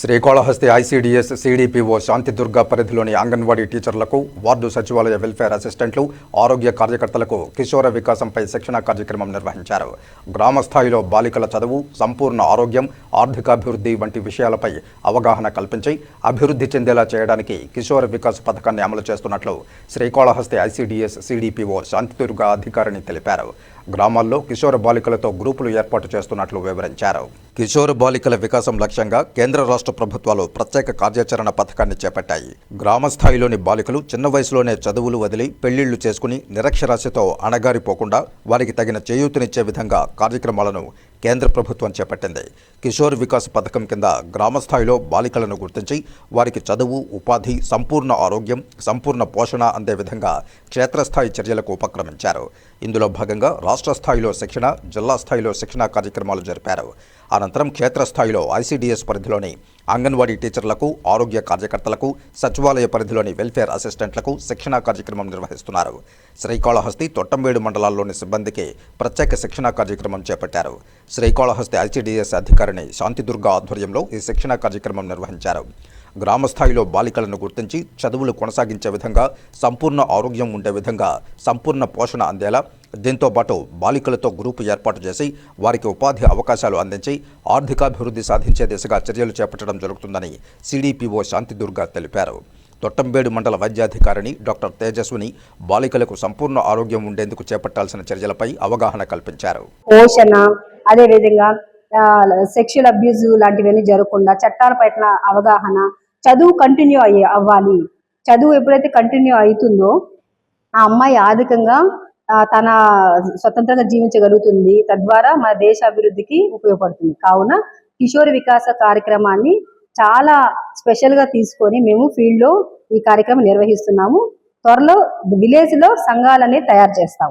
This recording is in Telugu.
శ్రీకాళహస్తి ఐసీడీఎస్ సిడిపిఓ శాంతిదుర్గ పరిధిలోని అంగన్వాడీ టీచర్లకు వార్డు సచివాలయ వెల్ఫేర్ అసిస్టెంట్లు ఆరోగ్య కార్యకర్తలకు కిశోర వికాసంపై శిక్షణ కార్యక్రమం నిర్వహించారు. గ్రామస్థాయిలో బాలికల చదువు సంపూర్ణ ఆరోగ్యం ఆర్థికాభివృద్ధి వంటి విషయాలపై అవగాహన కల్పించి అభివృద్ధి చెందేలా చేయడానికి కిశోర వికాస్ పథకాన్ని అమలు చేస్తున్నట్లు శ్రీకాళహస్తి ఐసీడీఎస్ సిడిపిఓ శాంతిదుర్గ అధికారిని తెలిపారు. గ్రామాల్లో కిశోర బాలికలతో గ్రూపులు ఏర్పాటు చేస్తున్నట్లు వివరించారు. కిషోర బాలికల వికాసం లక్ష్యంగా కేంద్ర రాష్ట్ర ప్రభుత్వాలు ప్రత్యేక కార్యాచరణ పథకాన్ని చేపట్టాయి. గ్రామ స్థాయిలోని బాలికలు చిన్న వయసులోనే చదువులు వదిలి పెళ్ళిళ్ళు చేసుకుని నిరక్షరాస్యతో అణగారిపోకుండా వారికి తగిన చేయూతనిచ్చే విధంగా కార్యక్రమాలను కేంద్ర ప్రభుత్వం చేపట్టింది. కిషోర్ వికాస్ పథకం కింద గ్రామ స్థాయిలో బాలికలను గుర్తించి వారికి చదువు ఉపాధి సంపూర్ణ ఆరోగ్యం సంపూర్ణ పోషణ అందే విధంగా క్షేత్రస్థాయి చర్యలకు ఉపక్రమించారు. ఇందులో భాగంగా రాష్ట్ర స్థాయిలో శిక్షణ జిల్లా స్థాయిలో శిక్షణ కార్యక్రమాలు జరిపారు. అనంతరం క్షేత్రస్థాయిలో ఐసీడీఎస్ పరిధిలోని అంగన్వాడీ టీచర్లకు ఆరోగ్య కార్యకర్తలకు సచివాలయ పరిధిలోని వెల్ఫేర్ అసిస్టెంట్లకు శిక్షణా కార్యక్రమం నిర్వహిస్తున్నారు. శ్రీకాళహస్తి తొట్టంబేడు మండలాల్లోని సిబ్బందికి ప్రత్యేక శిక్షణా కార్యక్రమం చేపట్టారు. శ్రీకాళహస్తి ఐసీడీఎస్ అధికారిని శాంతిదుర్గ ఆధ్వర్యంలో ఈ శిక్షణా కార్యక్రమం నిర్వహించారు. గ్రామస్థాయిలో బాలికలను గుర్తించి చదువులు కొనసాగించే విధంగా సంపూర్ణ ఆరోగ్యం ఉండే విధంగా సంపూర్ణ పోషణ అందేలా దీంతో పాటు బాలికలతో గ్రూపు ఏర్పాటు చేసి వారికి ఉపాధి అవకాశాలు అందించి ఆర్థికాభివృద్ధి సాధించే దిశగా చర్యలు చేపట్టడం జరుగుతుందని సిడిపిఓ శాంతిదుర్గ తెలిపారు. తొట్టంబేడు మండల వైద్యాధికారిణి డాక్టర్ తేజస్విని బాలికలకు సంపూర్ణ ఆరోగ్యం ఉండేందుకు చేపట్టాల్సిన చర్యలపై అవగాహన కల్పించారు. పోషణ అదేవిధంగా సెక్షువల్ అబ్యూజ్ లాంటివన్నీ జరగకుండా చట్టాల పట్ల అవగాహన చదువు కంటిన్యూ అయ్యే అవ్వాలి. చదువు ఎప్పుడైతే కంటిన్యూ అవుతుందో ఆ అమ్మాయి ఆర్థికంగా తన స్వతంత్రంగా జీవించగలుగుతుంది. తద్వారా మన దేశ అభివృద్ధికి ఉపయోగపడుతుంది. కావున కిషోర్ వికాస కార్యక్రమాన్ని చాలా స్పెషల్గా తీసుకొని మేము ఫీల్డ్లో ఈ కార్యక్రమం నిర్వహిస్తున్నాము. త్వరలో విలేజ్లో సంఘాలనే తయారు చేస్తాం.